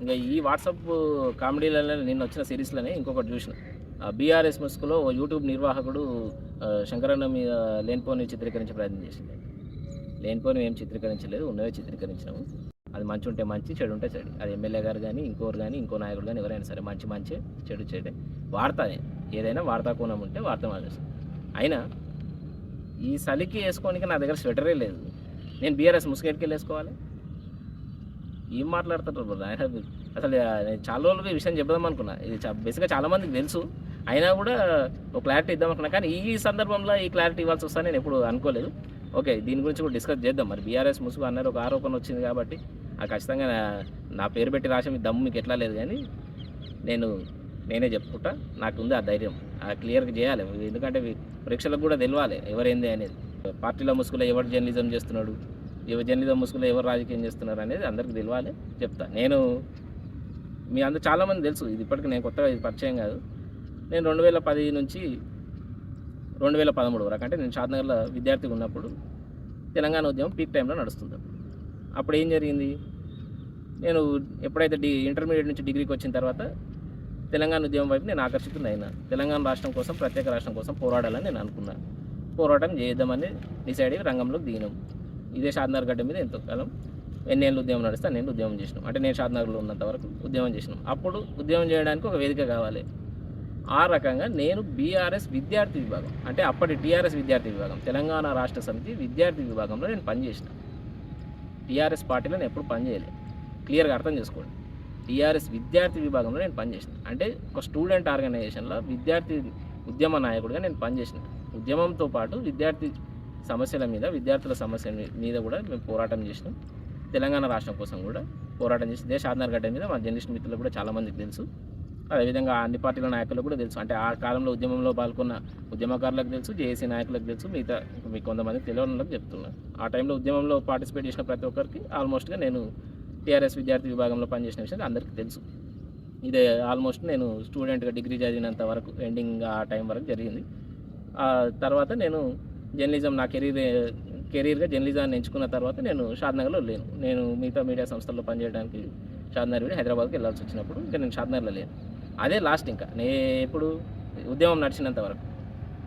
ఇంకా ఈ వాట్సాప్ కామెడీలలో నిన్న వచ్చిన సిరీస్లోనే ఇంకొకటి చూసిన. బీఆర్ఎస్ ముసుగులో యూట్యూబ్ నిర్వాహకుడు శంకరన్న మీద లేనిపోని చిత్రీకరించే ప్రయత్నం చేసింది. లేనిపోని ఏం చిత్రీకరించలేదు ఉన్నవే చిత్రీకరించినాము. అది మంచి ఉంటే మంచి చెడు ఉంటే చెడు. అది ఎమ్మెల్యే గారు కానీ ఇంకోరు కానీ ఇంకో నాయకుడు కానీ ఎవరైనా సరే మంచి మంచి చెడు చెడే. వార్త ఏదైనా వార్తా కోణం ఉంటే వార్త మానేస్తాం అయినా ఈ చలికి వేసుకోనికి నా దగ్గర స్వెటరే లేదు. నేను బీఆర్ఎస్ ముసుగెట్టుకెళ్ళి వేసుకోవాలి? ఏం మాట్లాడుతారు బ్రో? ఆయన అసలు నేను చాలా రోజులుగా ఈ విషయం చెప్దాం అనుకున్నా. ఇది బేసిక్గా చాలామందికి తెలుసు. అయినా కూడా ఒక క్లారిటీ ఇద్దాం అనుకున్నా. కానీ ఈ సందర్భంలో ఈ క్లారిటీ ఇవ్వాల్సి వస్తా నేను ఎప్పుడు అనుకోలేదు. ఓకే దీని గురించి కూడా డిస్కస్ చేద్దాం. మరి బీఆర్ఎస్ ముసుగు అన్నారు ఒక ఆరోపణ వచ్చింది కాబట్టి ఆ ఖచ్చితంగా నా- పేరు పెట్టి రాసే మీ దమ్ము మీకు ఎట్లా లేదు కానీ నేను నేనే చెప్పుకుంటా. నాకు ఉంది ఆ ధైర్యం. ఆ క్లియర్గా చేయాలి. ఎందుకంటే పరీక్షలకు కూడా తెలియాలి ఎవరేంది అనేది. పార్టీలో ముసుగులో ఎవరు జర్నలిజం చేస్తున్నాడు? ఎవరు ముసుగులో ఎవరు రాజకీయం చేస్తున్నారు అనేది అందరికి తెలియాలి చెప్తా. నేను మీ అందరు చాలామంది తెలుసు ఇది ఇప్పటికి నేను కొత్తగా ఇది పరిచయం కాదు. నేను రెండు వేల పది నుంచి రెండు వేల పదమూడు వరకు అంటే నేను షాద్నగర్లో విద్యార్థిగా ఉన్నప్పుడు తెలంగాణ ఉద్యమం పీక్ టైంలో నడుస్తుంది అప్పుడు. ఏం జరిగింది? నేను ఎప్పుడైతే డి ఇంటర్మీడియట్ నుంచి డిగ్రీకి వచ్చిన తర్వాత తెలంగాణ ఉద్యమం వైపు నేను ఆకర్షితున్న తెలంగాణ రాష్ట్రం కోసం ప్రత్యేక రాష్ట్రం కోసం పోరాడాలని నేను అనుకున్నాను పోరాటం చేద్దామని డిసైడ్ అయ్యి రంగంలోకి దిగినాం. ఇదే షాద్నగర్ గడ్డ మీద ఎంతో కాలం ఎన్నేళ్ళు ఉద్యమం నడిస్తే నేను ఉద్యమం చేసినాం. అంటే నేను షాద్నగర్లో ఉన్నంత వరకు ఉద్యమం చేసినాం. అప్పుడు ఉద్యమం చేయడానికి ఒక వేదిక కావాలి. ఆ రకంగా నేను బీఆర్ఎస్ విద్యార్థి విభాగం అంటే అప్పటి టీఆర్ఎస్ విద్యార్థి విభాగం తెలంగాణ రాష్ట్ర సమితి విద్యార్థి విభాగంలో నేను పనిచేసిన. టీఆర్ఎస్ పార్టీలో నేను ఎప్పుడు పనిచేయలేదు క్లియర్గా అర్థం చేసుకోండి. టీఆర్ఎస్ విద్యార్థి విభాగంలో నేను పనిచేసిన. అంటే ఒక స్టూడెంట్ ఆర్గనైజేషన్లో విద్యార్థి ఉద్యమ నాయకుడిగా నేను పనిచేసిన. ఉద్యమంతో పాటు విద్యార్థి సమస్యల మీద విద్యార్థుల సమస్యల మీ- మీద కూడా మేము పోరాటం చేసినాం. తెలంగాణ రాష్ట్రం కోసం కూడా పోరాటం చేసి దేశ ఆధార గడ్డ మీద మా జర్నలిస్ట్ మిత్రులు కూడా చాలామందికి తెలుసు. అదేవిధంగా అన్ని పార్టీల నాయకులకు కూడా తెలుసు. అంటే ఆ కాలంలో ఉద్యమంలో పాల్గొన్న ఉద్యమకారులకు తెలుసు జేఏసీ నాయకులకు తెలుసు మిగతా మీకు కొంతమంది తెలియని చెప్తున్నాను ఆ టైంలో ఉద్యమంలో పార్టిసిపేట్ చేసిన ప్రతి ఒక్కరికి ఆల్మోస్ట్గా నేను టీఆర్ఎస్ విద్యార్థి విభాగంలో పనిచేసిన విషయం అందరికీ తెలుసు. ఇదే ఆల్మోస్ట్ నేను స్టూడెంట్గా డిగ్రీ చదివినంత వరకు ఎండింగ్ ఆ టైం వరకు జరిగింది. ఆ తర్వాత నేను జర్నలిజం నా కెరీర్ కెరీర్గా జర్నలిజాన్ని ఎంచుకున్న తర్వాత నేను షాద్నగర్లో లేను. నేను మిగతా మీడియా సంస్థల్లో పనిచేయడానికి షాద్నగర్ వెళ్ళి హైదరాబాద్కి వెళ్ళాల్సి వచ్చినప్పుడు ఇంకా నేను షాద్నగర్లో లేను. అదే లాస్ట్ ఇంకా. నే ఎప్పుడు ఉద్యమం నడిచినంత వరకు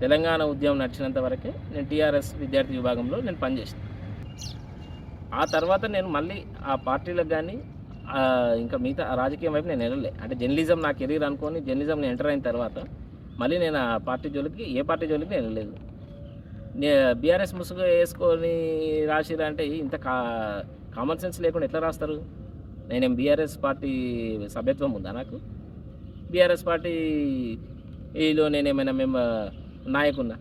తెలంగాణ ఉద్యమం నడిచినంత వరకే నేను టీఆర్ఎస్ విద్యార్థి విభాగంలో నేను పనిచేసాను ఆ తర్వాత నేను మళ్ళీ ఆ పార్టీలకు కానీ ఇంకా మిగతా రాజకీయం వైపు నేను వెళ్ళలే. అంటే జర్నలిజం నా కెరీర్ అనుకొని జర్నలిజం నేను ఎంటర్ అయిన తర్వాత మళ్ళీ నేను ఆ పార్టీ జోలికి ఏ పార్టీ జోలికి నేను వెళ్ళలేదు. బీఆర్ఎస్ ముసుగు వేసుకొని రాసిరా అంటే ఇంత కా కామన్ సెన్స్ లేకుండా ఎట్లా రాస్తారు? నేనేం బీఆర్ఎస్ పార్టీ సభ్యత్వం ఉందా నాకు? బీఆర్ఎస్ పార్టీ ఈలో నేనేమైనా మేము నాయకున్నా?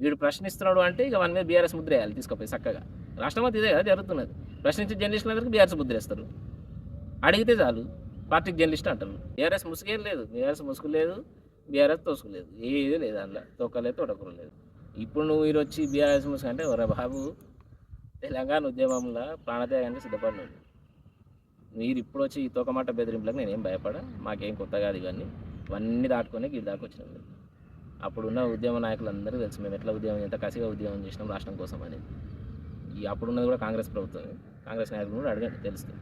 వీడు ప్రశ్నిస్తున్నాడు అంటే ఇక వన్ మీద బీఆర్ఎస్ ముద్ర వేయాలి తీసుకుపోయి చక్కగా. రాష్ట్రం అంతా ఇదే కదా జరుగుతున్నది. ప్రశ్నించే జర్నలిస్టులందరికీ బీఆర్ఎస్ ముద్ర వేస్తారు. అడిగితే చాలు. పార్టీకి జర్నలిస్ట్ అంటారు. బీఆర్ఎస్ ముసుగేం లేదు. బీఆర్ఎస్ ముసుగు లేదు. బీఆర్ఎస్ తోసుకోలేదు. ఏది లేదు అందులో. తొక్కలేదు తోటకూర లేదు. ఇప్పుడు నువ్వు మీరు వచ్చి బీఆర్ఎస్ ముసుగు అంటే ఒరే బాబు తెలంగాణ ఉద్యమంలో ప్రాణత్యాగానికి సిద్ధపడినాడు మీరు ఇప్పుడు వచ్చి ఈ తోకమాట బెదిరింపులకు నేనేం భయపడ మాకేం కొత్త కాదు ఇవన్నీ. ఇవన్నీ దాటుకొని గిడి దాకా వచ్చినాం అప్పుడున్న ఉద్యమ నాయకులందరూ తెలుసు మేము ఎట్లా ఉద్యమం ఎంత కసిగా ఉద్యమం చేసినాం రాష్ట్రం కోసం అనేది. ఈ అప్పుడున్నది కూడా కాంగ్రెస్ ప్రభుత్వం కాంగ్రెస్ నాయకులు కూడా అడగండి తెలుస్తుంది.